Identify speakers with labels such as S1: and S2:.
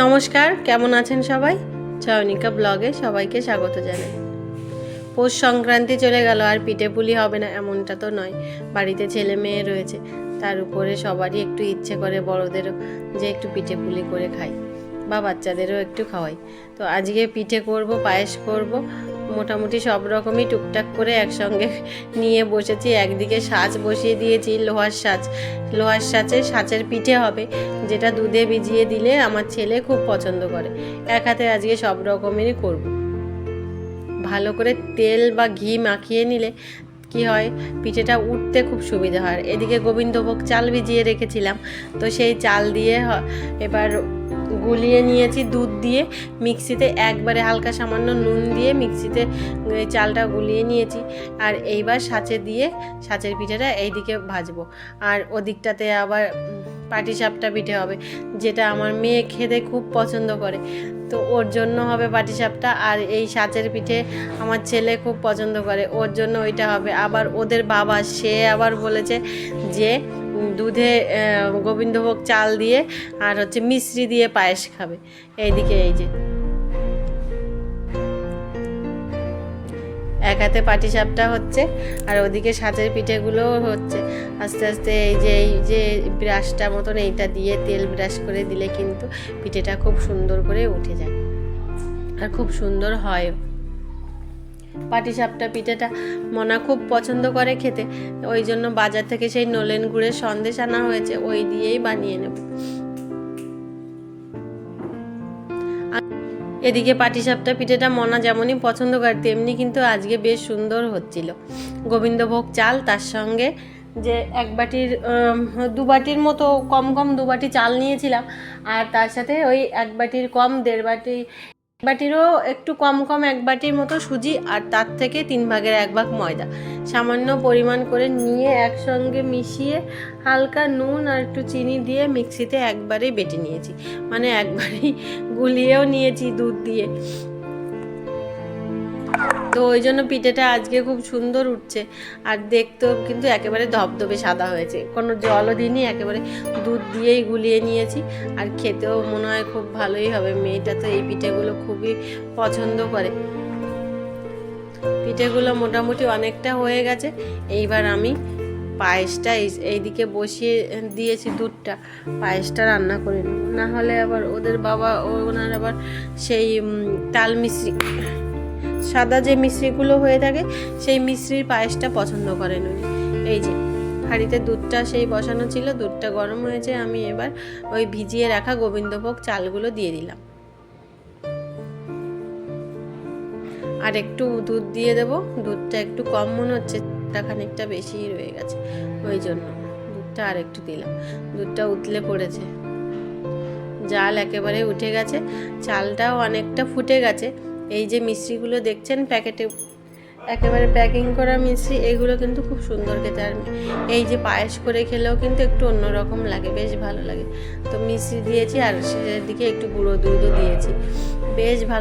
S1: নমস্কার, কেমন আছেন সবাই? চয়নিকা ব্লগে সবাইকে স্বাগত জানাই। পৌষ সংক্রান্তি চলে গেল, আর পিঠে পুলি হবে না, এমনটা তো নয়। বাড়িতে ছেলে মেয়ে রয়েছে, তার উপরে সবারই একটু ইচ্ছে করে, বড়দেরও যে একটু পিঠে পুলি করে খাই, বা বাচ্চাদেরও একটু খাওয়াই। তো আজকে পিঠে করব, পায়েস করব মোটামুটি সব রকমই টুকটাক করে একসঙ্গে নিয়ে বসেছি। একদিকে সাজ বসিয়ে দিয়েছি, লোহার সাজ। লোহার সাজে সাজের পিঠে হবে, যেটা দুধে ভিজিয়ে দিলে আমার ছেলে খুব পছন্দ করে। এক হাতে আজকে সব রকমেরই করব। ভালো করে তেল বা ঘি মাখিয়ে নিলে কি হয়, পিঠেটা উঠতে খুব সুবিধা হয়। এদিকে গোবিন্দভোগ চাল ভিজিয়ে রেখেছিলাম, তো সেই চাল দিয়ে এবার গুলিয়ে নিয়েছি দুধ দিয়ে। মিক্সিতে একবারে হালকা সামান্য নুন দিয়ে মিক্সিতে চালটা গুলিয়ে নিয়েছি। আর এইবার সাঁচে দিয়ে, সাঁচের পিঠেটা এইদিকে ভাজবো। আর ওদিকটাতে আবার পাটিসাপটা পিঠে হবে, যেটা আমার মেয়ে খেতে খুব পছন্দ করে। তো ওর জন্য হবে পাটিসাপটা আর এই সাঁচের পিঠে আমার ছেলে খুব পছন্দ করে। ওর জন্য ওইটা হবে। আবার ওদের বাবা, সে আবার বলেছে যে দুধে গোবিন্দভোগ চাল দিয়ে আর হচ্ছে মিশ্রি দিয়ে পায়েস খাবে। এইদিকে এই যে। এক হাতে পাটিসাপটা হচ্ছে আর ওদিকে সাজের পিঠেগুলো হচ্ছে। আস্তে আস্তে এই যে এই যে ব্রাশটা মতন এইটা দিয়ে তেল ব্রাশ করে দিলে কিন্তু পিঠেটা খুব সুন্দর করে উঠে যায়। আর খুব সুন্দর হয় পাটিসাপটা পিঠেটা মনা খুব পছন্দ করে খেতে। ওই জন্য বাজার থেকে সেই নলেন গুড়ের সন্দেশ আনা হয়েছে, ওই দিয়েই বানিয়ে নেব। এদিকে পাটিসাপটা পিঠেটা মনা যেমনই পছন্দ করে, তেমনি কিন্তু আজকে বেশ সুন্দর হচ্ছিল। গোবিন্দভোগ চাল তার সঙ্গে যে এক বাটির দু বাটির মতো, কম কম দু বাটি চাল নিয়েছিলাম, আর তার সাথে ওই এক বাটির কম দেড় বাটি বাটিরও একটু কম কম এক বাটির মতো সুজি আর তার থেকে তিন ভাগের এক ভাগ ময়দা। সামান্য পরিমাণ করে নিয়ে একসঙ্গে মিশিয়ে হালকা নুন আর একটু চিনি দিয়ে মিক্সিতে একবারেই বেটে নিয়েছি। মানে একবারেই গুলিয়েও নিয়েছি দুধ দিয়ে। তো ওই জন্য পিঠেটা আজকে খুব সুন্দর উঠছে। আর দেখতেও কিন্তু একেবারে ধবধবে সাদা হয়েছে। কোনো জলও দিইনি, একেবারে দুধ দিয়েই গুলিয়ে নিয়েছি। আর খেতেও মনে হয় খুব ভালোই হবে। মেয়েটা তো এই পিঠেগুলো খুবই পছন্দ করে। পিঠেগুলো মোটামুটি অনেকটা হয়ে গেছে। এইবার আমি পায়েসটা এই- এইদিকে বসিয়ে দিয়েছি দুধটা। পায়েসটা রান্না করে নেব। না হলে আবার ওদের বাবা, ওনার আবার সেই তাল মিশ্রি সাদা যে মিশ্রিগুলো হয়ে থাকে, সেই মিশ্রির পায়েসটা পছন্দ করেন উনি। এই যে, হাঁড়িতে দুধটা সেই বসানো ছিল, দুধটা গরম হয়েছে, আমি এবার ওই ভিজিয়ে রাখা গোবিন্দভোগ চালগুলো দিয়ে দিলাম। আর একটু দুধ দিয়ে দেবো, দুধটা একটু কম মনে হচ্ছে খানিকটা বেশিই রয়ে গেছে, ওই জন্য দুধটা আর একটু দিলাম। দুধটা উতলে পড়েছে। জাল একেবারে উঠে গেছে, চালটাও অনেকটা ফুটে গেছে এই যে মিষ্টিগুলো দেখছেন প্যাকেটে, একেবারে প্যাকিং করা মিষ্টি এগুলো কিন্তু খুব সুন্দর খেতে। আর এই যে পায়েস করে খেলেও কিন্তু একটু অন্যরকম লাগে, বেশ ভালো লাগে। তো মিষ্টি দিয়েছি আর সেদিকে দিকে একটু গুঁড়ো দুধও দিয়েছি, বেশ ভালো